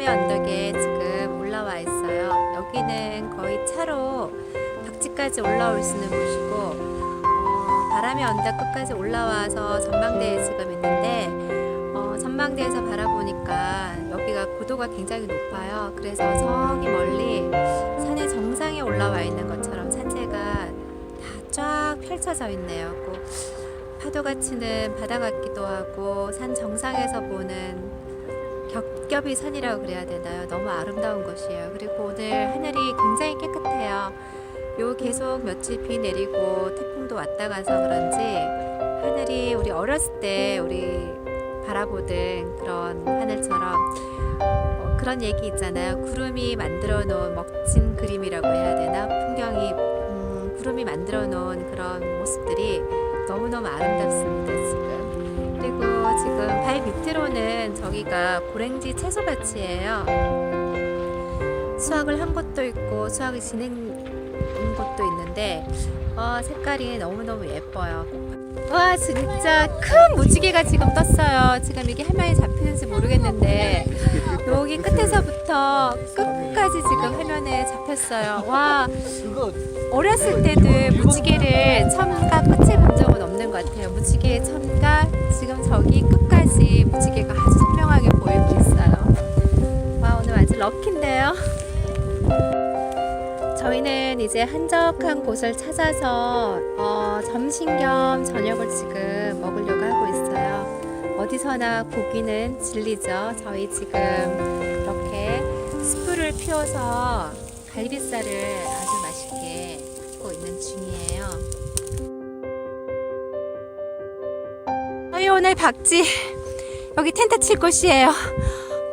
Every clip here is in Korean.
바람의 언덕에 지금 올라와 있어요. 여기는 거의 차로 박지까지 올라올 수 있는 곳이고 어, 바람의 언덕 끝까지 올라와서 전망대에 지금 있는데 어, 전망대에서 바라보니까 여기가 고도가 굉장히 높아요. 그래서 저기 멀리 산의 정상에 올라와 있는 것처럼 산세가 다 쫙 펼쳐져 있네요. 꼭 파도가 치는 바다 같기도 하고 산 정상에서 보는 겹겹이 산이라고 그래야 되나요? 너무 아름다운 곳이에요. 그리고 오늘 하늘이 굉장히 깨끗해요. 요 계속 며칠 비 내리고 태풍도 왔다 가서 그런지 하늘이 우리 어렸을 때 우리 바라보던 그런 하늘처럼 어, 그런 얘기 있잖아요. 구름이 만들어 놓은 멋진 그림이라고 해야 되나? 풍경이 음, 구름이 만들어 놓은 그런 모습들이 너무너무 아름답습니다. 지금. 밑으로는 저기가 고랭지 채소밭이에요. 수확을 한 곳도 있고 수확이 진행된 곳도 있는데 어, 색깔이 너무너무 예뻐요. 와 진짜 큰 무지개가 지금 떴어요. 지금 이게 화면에 잡히는지 모르겠는데 여기 끝에서부터 끝까지 지금 화면에 잡혔어요. 와 어렸을 때도 무지개를 처음과 끝에 없는 것 같아요. 무지개의 처음과 지금 저기 끝까지 무지개가 아주 선명하게 보이고 있어요. 와 오늘 완전 럭키인데요. 저희는 이제 한적한 곳을 찾아서 어, 점심 겸 저녁을 지금 먹으려고 하고 있어요. 어디서나 고기는 진리죠. 저희 지금 이렇게 숯불을 피워서 갈비살을 아주 맛있게 굽고 있는 중이에요. 오늘 박지 여기 텐트 칠 곳이에요.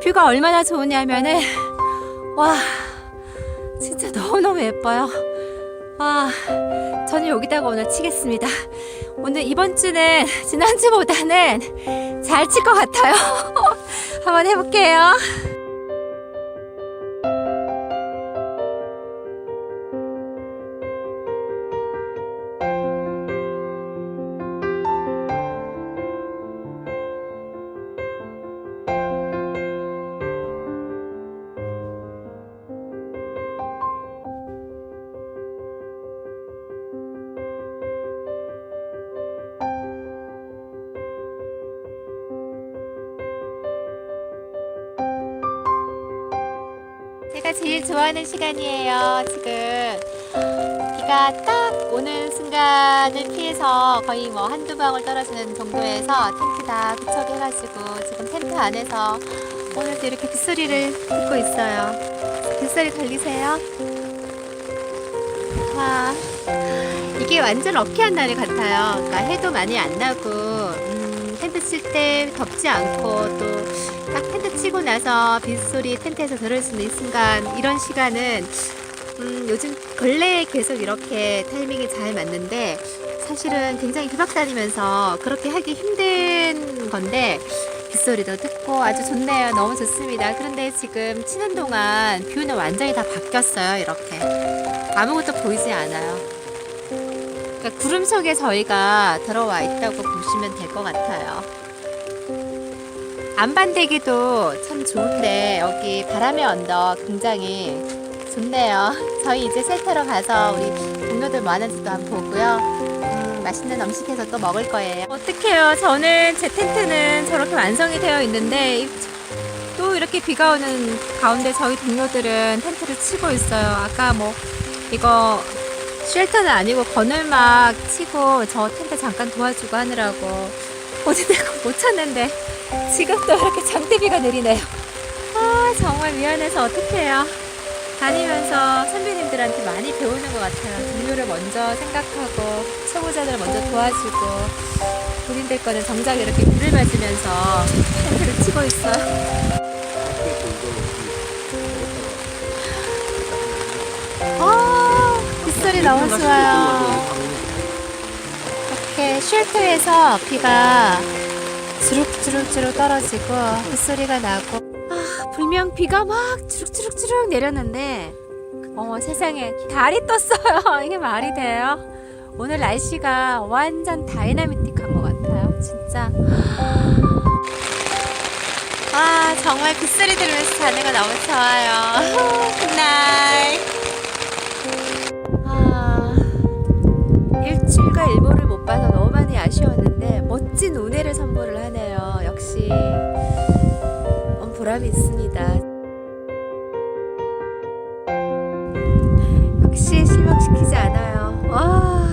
뷰가 얼마나 좋으냐면은 와 진짜 너무너무 예뻐요. 와 저는 여기다가 오늘 치겠습니다. 오늘 이번 주는 지난주보다는 잘 칠 것 같아요. 한번 해볼게요. 제일 좋아하는 시간이에요. 지금 비가 딱 오는 순간을 피해서 거의 뭐 한두 방울 떨어지는 정도에서 텐트 다 구척 해가지고 지금 텐트 안에서 오늘도 이렇게 빗소리를 듣고 있어요. 빗소리 들리세요? 와, 이게 완전 럭키한 날 같아요. 그러니까 해도 많이 안 나고 음, 텐트 칠 때 덥지 않고 또 나서 빗소리 텐트에서 들을 수 있는 이 순간 이런 시간은 음, 요즘 근래에 계속 이렇게 타이밍이 잘 맞는데 사실은 굉장히 비박 다니면서 그렇게 하기 힘든 건데 빗소리도 듣고 아주 좋네요. 너무 좋습니다. 그런데 지금 치는 동안 뷰는 완전히 다 바뀌었어요. 이렇게 아무것도 보이지 않아요. 그러니까 구름 속에 저희가 들어와 있다고 보시면 될 것 같아요. 안반대기도 참 좋은데 여기 바람의 언덕 굉장히 좋네요. 저희 이제 셀터로 가서 우리 동료들 뭐 하는지도 한번 보고요. 음, 맛있는 음식 해서 또 먹을 거예요. 어떡해요. 저는 제 텐트는 저렇게 완성이 되어 있는데 이- 또 이렇게 비가 오는 가운데 저희 동료들은 텐트를 치고 있어요. 아까 뭐 이거 쉘터는 아니고 거늘막 치고 저 텐트 잠깐 도와주고 하느라고 어디다가 못 찾는데 지금 또 이렇게 장대비가 내리네요. 아 정말 미안해서 어떡해요. 다니면서 선배님들한테 많이 배우는 것 같아요. 동료를 먼저 생각하고 초보자들을 먼저 도와주고 본인들 거는 정작 이렇게 물을 맞으면서 텐트를 치고 있어요. 아 빗소리 너무 좋아요. 이렇게 쉘터에서 비가 주룩주룩주룩 떨어지고 빗소리가 나고. 아 분명 비가 막 주룩주룩주룩 내렸는데. 어머 세상에. 달이 떴어요. 이게 말이 돼요? 오늘 날씨가 완전 다이나미틱한 것 같아요. 진짜. 와 정말 빗소리 들으면서 자는 거 너무 좋아요. 굿나잇. 아 일주일과 일보를 못 봐서 너무 많이 아쉬웠는데 멋진 운해를 선물을 하네요. 역시 어, 보람이 있습니다. 역시 실망시키지 않아요. 와